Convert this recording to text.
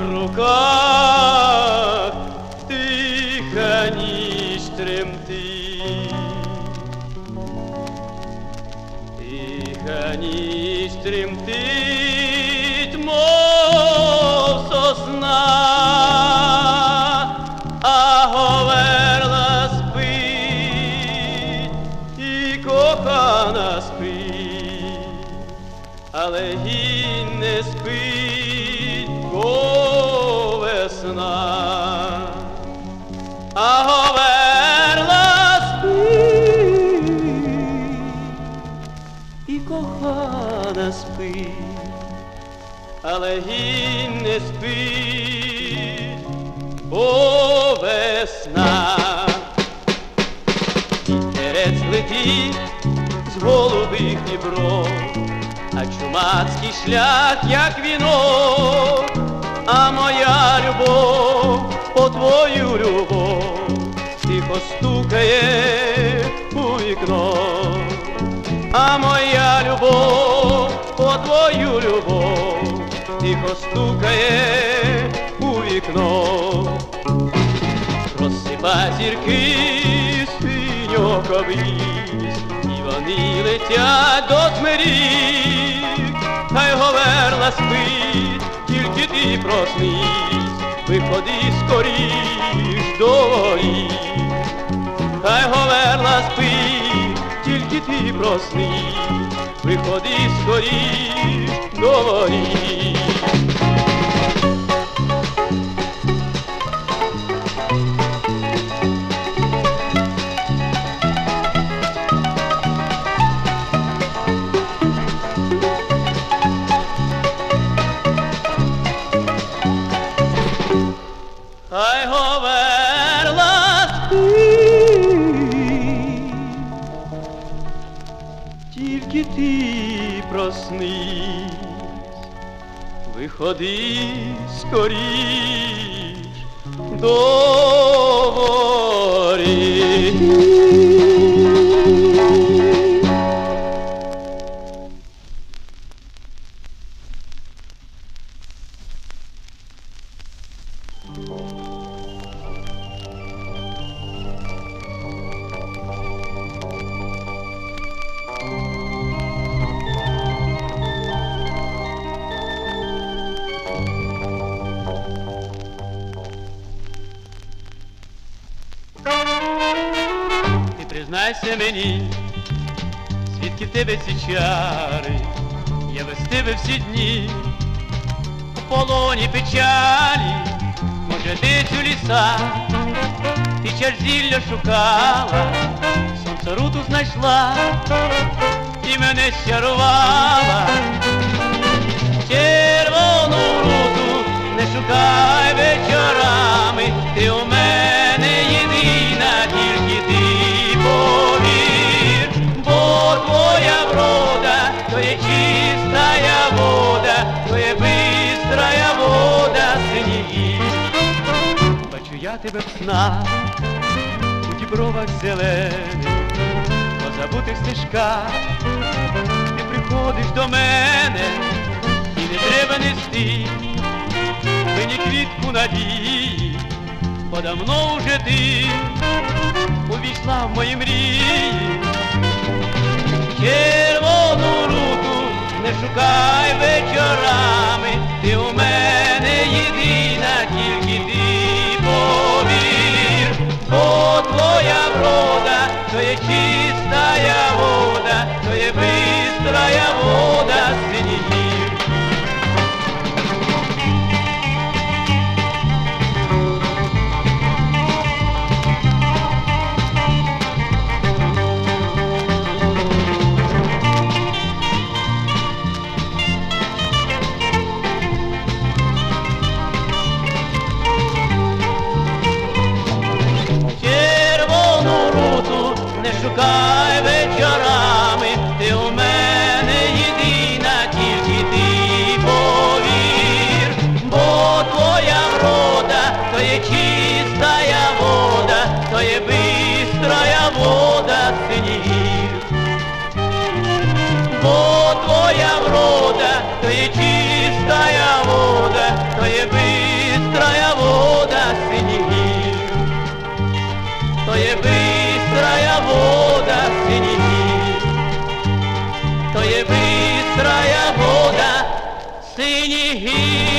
руках, кохана спить, але гінь не спить, бо весна. Вітерець летить з голубих дібров, а чумацький шлях, як віно, а моя любов, по твою любов, тихо стукає у вікно, а моя любов, по твою любов, тихо стукає у вікно. Розсипа зірки синьоковись, і вони летять до смирік, хай говерла спить, тільки ти проснись, виходи скоріш до воріт. Хай говерла спить, тільки ти проснись, виходи скорі, до ти проснись, виходи скоріш до Ти мені, звідки тебе ці чари, я без тебе всі дні, у полоні печалі, може десь у лісах, ти черзілля шукала, сонце руту знайшла, і мене щарувала, червону руту не шукай вечорами, ти у мене тебе в снах, у дібровах зелених, по забутих стежках, ти приходиш до мене, і не треба нести мені квітку надії, бо давно вже ти увійшла в мої мрії. Червону руку не шукай вечорами, ти у мене єдина, you hear?